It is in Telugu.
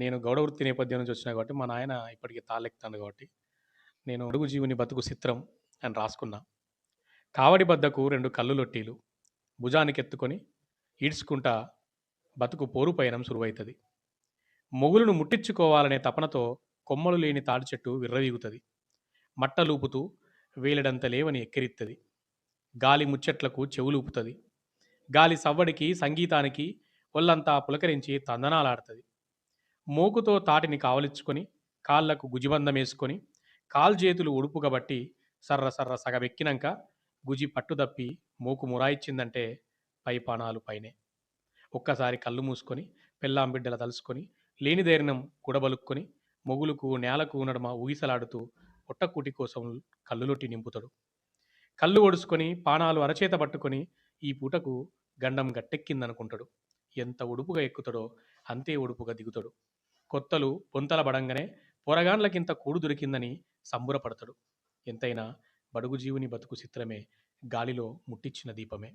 నేను గౌడ వృత్తి నేపథ్యం నుంచి వచ్చినా కాబట్టి మా నాయన ఇప్పటికి తాలెక్తాను కాబట్టి నేను అడుగు జీవుని బతుకు చిత్రం అని రాసుకున్నా. కావడి బద్దకు రెండు కళ్ళు లొట్టీలు భుజానికి ఎత్తుకొని ఈడ్చుకుంటా బతుకు పోరు పయనం సురువైతుంది. మొగులను ముట్టించుకోవాలనే తపనతో కొమ్మలు లేని తాడి చెట్టు విర్రవీగుతుంది. మట్టలూపుతూ వేలడంత లేవని ఎక్కిరిత్తది. గాలి ముచ్చట్లకు చెవులూపుతుంది. గాలి సవ్వడికి సంగీతానికి ఒళ్ళంతా పులకరించి తందనాలాడుతుంది. మోకుతో తాటిని కావలించుకొని కాళ్ళకు గుజిబంధం వేసుకొని కాల్జేతులు ఉడుపుగబట్టి సర్ర సర్ర సగమెక్కినాక గుజి పట్టుదప్పి మోకు మురాయిచ్చిందంటే పై పానాలు పైనే. ఒక్కసారి కళ్ళు మూసుకొని పెళ్ళాం బిడ్డల తలుసుకొని లేనిదేరినం కుడబలుక్కొని మొగులుకు నేలకు నడుమ ఊగిసలాడుతూ పొట్టకూటి కోసం కళ్ళులొట్టి నింపుతాడు. కళ్ళు ఒడుసుకొని పానాలు అరచేత పట్టుకొని ఈ పూటకు గండం గట్టెక్కిందనుకుంటాడు. ఎంత ఉడుపుగా ఎక్కుతాడో అంతే ఉడుపుగా దిగుతాడు. కొత్తలు పొంతల బడంగానే పొరగాండ్లకింత కూడు దొరికిందని సంబురపడతాడు. ఎంతైనా బడుగు జీవుని బతుకు చిత్రమే గాలిలో ముట్టించిన దీపమే.